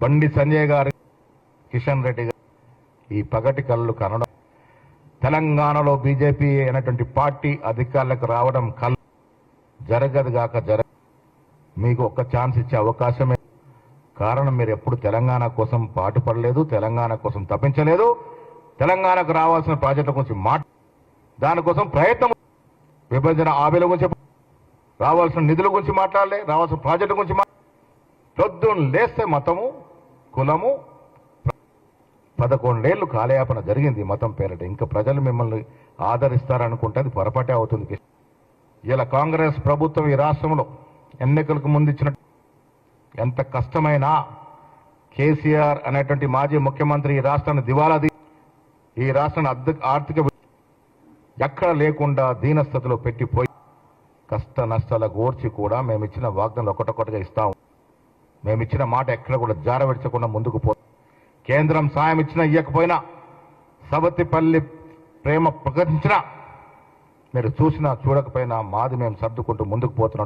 బండి సంజయ్ గారు కిషన్ రెడ్డి గారు ఈ పగటి కళ్ళు కనడం తెలంగాణలో బీజేపీ అయినటువంటి పార్టీ అధికారులకు రావడం కళ్ళు జరగదు గాక జరగ మీకు ఒక్క ఛాన్స్ ఇచ్చే అవకాశమే. కారణం మీరు ఎప్పుడు తెలంగాణ కోసం పాటుపడలేదు తెలంగాణ కోసం తప్పించలేదు తెలంగాణకు రావాల్సిన ప్రాజెక్టుల గురించి మాట దానికోసం ప్రయత్నం విభజన ఆవిల గురించి రావాల్సిన నిధుల గురించి మాట్లాడలే రావాల్సిన ప్రాజెక్టుల గురించి మా- పొద్దున్న లేస్తే మతము కులము పదకొండేళ్ళు కాలయాపన జరిగింది మతం పేరట. ఇంకా ప్రజలు మిమ్మల్ని ఆదరిస్తారనుకుంటే అది పొరపాటే అవుతుంది ఇలా కాంగ్రెస్ ప్రభుత్వం ఈ రాష్ట్రంలో ఎన్నికలకు ముందు ఇచ్చిన ఎంత కష్టమైనా కేసీఆర్ అనేటువంటి మాజీ ముఖ్యమంత్రి ఈ రాష్ట్రాన్ని దివాలాది ఈ రాష్ట్రాన్ని అద్దె- ఆర్థిక ఎక్కడ లేకుండా దీనస్థితిలో పెట్టిపోయి కష్ట నష్టాల గోర్చి కూడా మేము ఇచ్చిన వాగ్దానాలు ఒకటొకటిగా ఇస్తాము మేము ఇచ్చిన మాట ఎక్కడ కూడా జారవిడ్చకుండా ముందుకు పో కేంద్రం సాయం ఇచ్చినా ఇవ్వకపోయినా సవతిపల్లి ప్రేమ ప్రకటించినా మీరు చూసినా చూడకపోయినా మాది మేము సర్దుకుంటూ ముందుకు పోతున్నాం